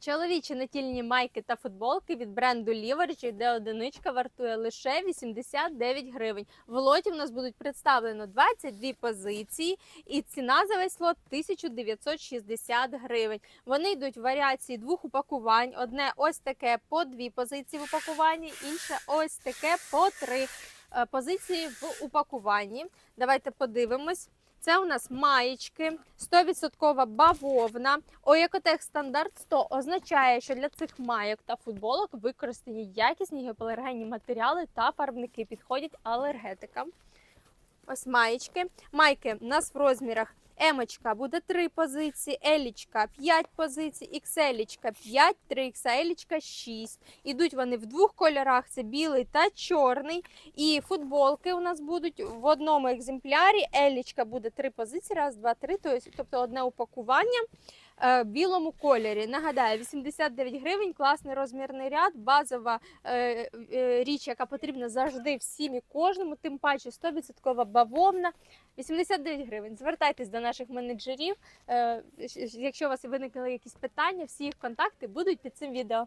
Чоловічі натільні майки та футболки від бренду Leverage, де одиничка вартує лише 89 гривень. В лоті в нас будуть представлено 22 позиції, і ціна за весь лот 1960 гривень. Вони йдуть в варіації двох упакувань: одне ось таке по дві позиції в упакуванні, інше ось таке по три е, позиції в упакуванні. Давайте подивимось. Це у нас маєчки, 100% бавовна. Оекотех стандарт 100 означає, що для цих майок та футболок використані якісні гіпоалергенні матеріали та фарбники. Підходять алергетикам. Ось маєчки. Майки у нас в розмірах Емочка буде 3 позиції, Елічка 5 позицій, Ікселічка 5, 3 XL 6. Ідуть вони в двох кольорах: це білий та чорний. І футболки у нас будуть в одному екземплярі. Елічка буде 3 позиції, раз, два, три, тобто- одне упакування в білому кольорі. Нагадаю, 89 гривень, класний розмірний ряд, базова е, е, річ, яка потрібна завжди всім і кожному, тим паче 100% бавовна. 89 гривень. Звертайтесь до наших менеджерів. Е, Якщо у вас виникли якісь питання, всі їх контакти будуть під цим відео.